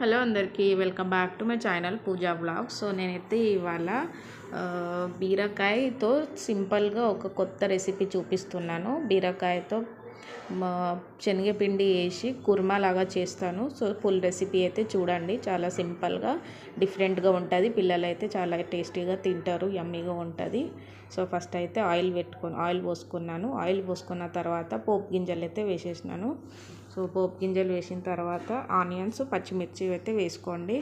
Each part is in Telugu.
హలో అందరికీ welcome back to my channel Pooja blog so నేనైతే ఇవాళ బీరకాయతో సింపుల్గా ఒక కొత్త రెసిపీ చూపిస్తున్నాను. బీరకాయతో మా శనగపిండి వేసి కుర్మా లాగా చేస్తాను. సో ఫుల్ రెసిపీ అయితే చూడండి. చాలా సింపుల్గా డిఫరెంట్గా ఉంటుంది. పిల్లలు అయితే చాలా టేస్టీగా తింటారు. యమ్మీగా ఉంటుంది. సో ఫస్ట్ అయితే ఆయిల్ పెట్టుకొని ఆయిల్ పోసుకున్నాను. ఆయిల్ పోసుకున్న తర్వాత పోపు గింజలు అయితే వేసేసినాను. సో పోపు గింజలు వేసిన తర్వాత ఆనియన్స్ పచ్చిమిర్చి అయితే వేసుకోండి.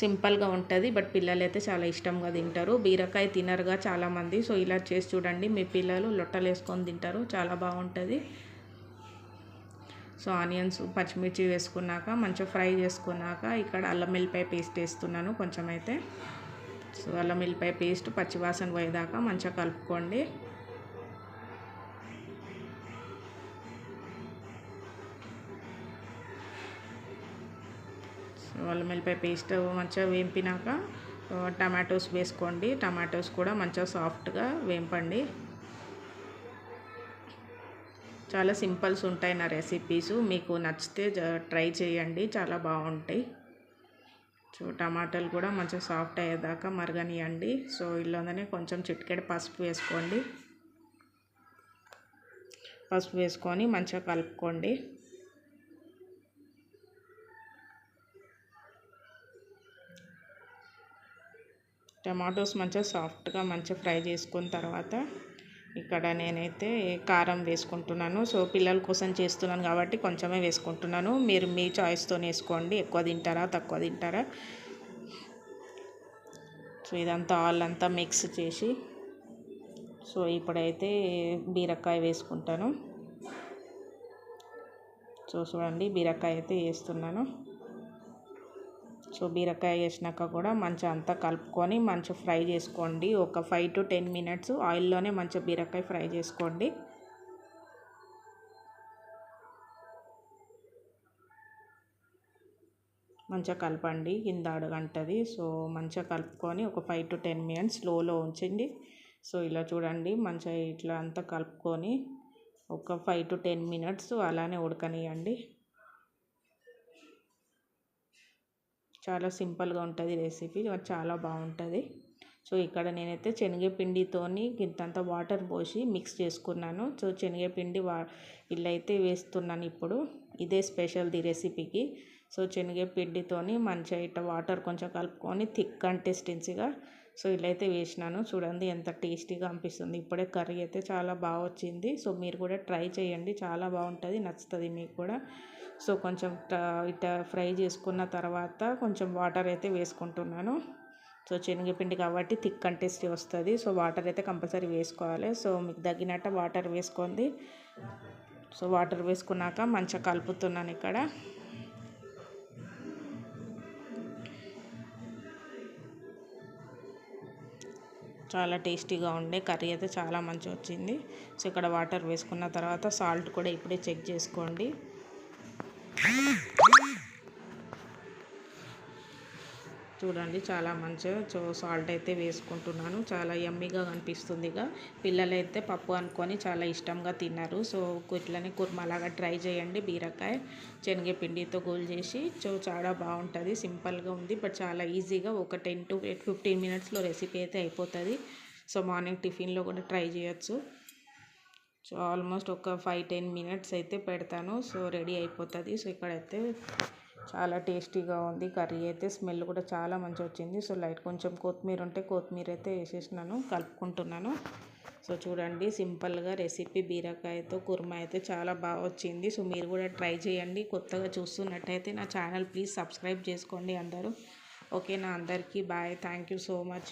సింపుల్గా ఉంటుంది బట్ పిల్లలు అయితే చాలా ఇష్టంగా తింటారు. బీరకాయ తినరుగా చాలామంది సో ఇలా చేసి చూడండి. మీ పిల్లలు లొట్టలు వేసుకొని తింటారు చాలా బాగుంటుంది. సో ఆనియన్స్ పచ్చిమిర్చి వేసుకున్నాక మంచిగా ఫ్రై చేసుకున్నాక ఇక్కడ అల్లం వెల్లిపాయ పేస్ట్ వేస్తున్నాను కొంచెం అయితే. సో అల్లం వెల్లిపాయ పేస్ట్ పచ్చివాసన పోయేదాకా మంచిగా కలుపుకోండి. అల్లం వెల్లిపాయ పేస్ట్ మంచిగా వేంపినాక టమాటోస్ వేసుకోండి. టమాటోస్ కూడా మంచిగా సాఫ్ట్గా వేంపండి. చాలా సింపుల్స్ ఉంటాయి నా రెసిపీస్ మీకు నచ్చితే ట్రై చేయండి. చాలా బాగుంటాయి. సో టమాటాలు కూడా మంచిగా సాఫ్ట్ అయ్యేదాకా మరగనియండి. సో ఇల్లందనే కొంచెం చిటికెడు పసుపు వేసుకోండి. పసుపు వేసుకొని మంచిగా కలుపుకోండి. టమాటోస్ మంచిగా సాఫ్ట్గా మంచిగా ఫ్రై చేసుకున్న తర్వాత ఇక్కడ నేనైతే కారం వేసుకుంటున్నాను. సో పిల్లల కోసం చేస్తున్నాను కాబట్టి కొంచెమే వేసుకుంటున్నాను. మీరు మీ చాయిస్తో వేసుకోండి. ఎక్కువ తింటారా తక్కువ తింటారా? సో ఇదంతా ఆల్ అంతా మిక్స్ చేసి సో ఇప్పుడైతే బీరకాయ వేసుకుంటాను. సో చూడండి బీరకాయ అయితే వేస్తున్నాను. సో బీరకాయ వేసినాక కూడా మంచిగా అంతా కలుపుకొని మంచిగా ఫ్రై చేసుకోండి. ఒక ఫైవ్ టు టెన్ మినిట్స్ ఆయిల్లోనే మంచిగా బీరకాయ ఫ్రై చేసుకోండి. మంచిగా కలపండి. కింద అడుగంటది. సో మంచిగా కలుపుకొని ఒక ఫైవ్ టు టెన్ మినిట్స్ స్లోలో ఉంచండి. సో ఇలా చూడండి. మంచిగా ఇట్లా అంతా కలుపుకొని ఒక ఫైవ్ టు టెన్ మినిట్స్ అలానే ఉడకనియండి. చాలా సింపుల్గా ఉంటుంది రెసిపీ. చాలా బాగుంటుంది. సో ఇక్కడ నేనైతే శనగపిండితోని ఇంతంత వాటర్ పోసి మిక్స్ చేసుకున్నాను. సో శనగపిండి వా ఇల్లైతే అయితే వేస్తున్నాను ఇప్పుడు. ఇదే స్పెషల్ది రెసిపీకి. సో శనగపిండితోని మంచిగా ఇట్లా వాటర్ కొంచెం కలుపుకొని థిక్ కన్సిస్టెన్సీగా సో ఇలా అయితే వేసినాను. చూడండి ఎంత టేస్టీగా అనిపిస్తుంది. ఇప్పుడే కర్రీ అయితే చాలా బాగా వచ్చింది. సో మీరు కూడా ట్రై చేయండి. చాలా బాగుంటుంది. నచ్చుతుంది మీకు కూడా. సో కొంచెం ఇట్లా ఫ్రై చేసుకున్న తర్వాత కొంచెం వాటర్ అయితే వేసుకుంటున్నాను. సో శనగపిండి కాబట్టి థిక్ కంటెస్టీ వస్తుంది. సో వాటర్ అయితే కంపల్సరీ వేసుకోవాలి. సో మీకు తగినట్టు వాటర్ వేసుకోండి. సో వాటర్ వేసుకున్నాక మంచిగా కలుపుతున్నాను ఇక్కడ. చాలా టేస్టీగా ఉండే కర్రీ అయితే చాలా మంచి వచ్చింది. సో ఇక్కడ వాటర్ వేసుకున్న తర్వాత సాల్ట్ కూడా ఇప్పుడే చెక్ చేసుకోండి. చూడండి చాలా మంచిగా సో సాల్ట్ అయితే వేసుకుంటున్నాను. చాలా ఎమ్మిగా కనిపిస్తుంది ఇక. పిల్లలు అయితే పప్పు అనుకొని చాలా ఇష్టంగా తిన్నారు. సో ఇట్లనే కుర్మలాగా ట్రై చేయండి. బీరకాయ శనగపిండితో గోల్ చేసి సో చాలా బాగుంటుంది. సింపుల్గా ఉంది బట్ చాలా ఈజీగా ఒక టెన్ టు ఫిఫ్టీన్ మినిట్స్లో రెసిపీ అయితే అయిపోతుంది. సో మార్నింగ్ టిఫిన్లో కూడా ట్రై చేయొచ్చు. సో ఆల్మోస్ట్ ఒక ఫైవ్ టెన్ మినిట్స్ అయితే పెడతాను. సో రెడీ అయిపోతుంది. సో ఇక్కడైతే చాలా టేస్టీగా ఉంది. కర్రీ అయితే స్మెల్ కూడా చాలా మంచిగా వచ్చింది. సో లైట్ కొంచెం కొత్తిమీర ఉంటే కొత్తిమీర అయితే వేసేసినాను కలుపుకుంటున్నాను. సో చూడండి సింపుల్గా రెసిపీ. బీరకాయతో కుర్మా అయితే చాలా బాగా వచ్చింది. సో మీరు కూడా ట్రై చేయండి. కొత్తగా చూస్తున్నట్టయితే నా ఛానల్ ప్లీజ్ సబ్స్క్రైబ్ చేసుకోండి అందరూ. ఓకే నా అందరికీ bye. Thank you so much.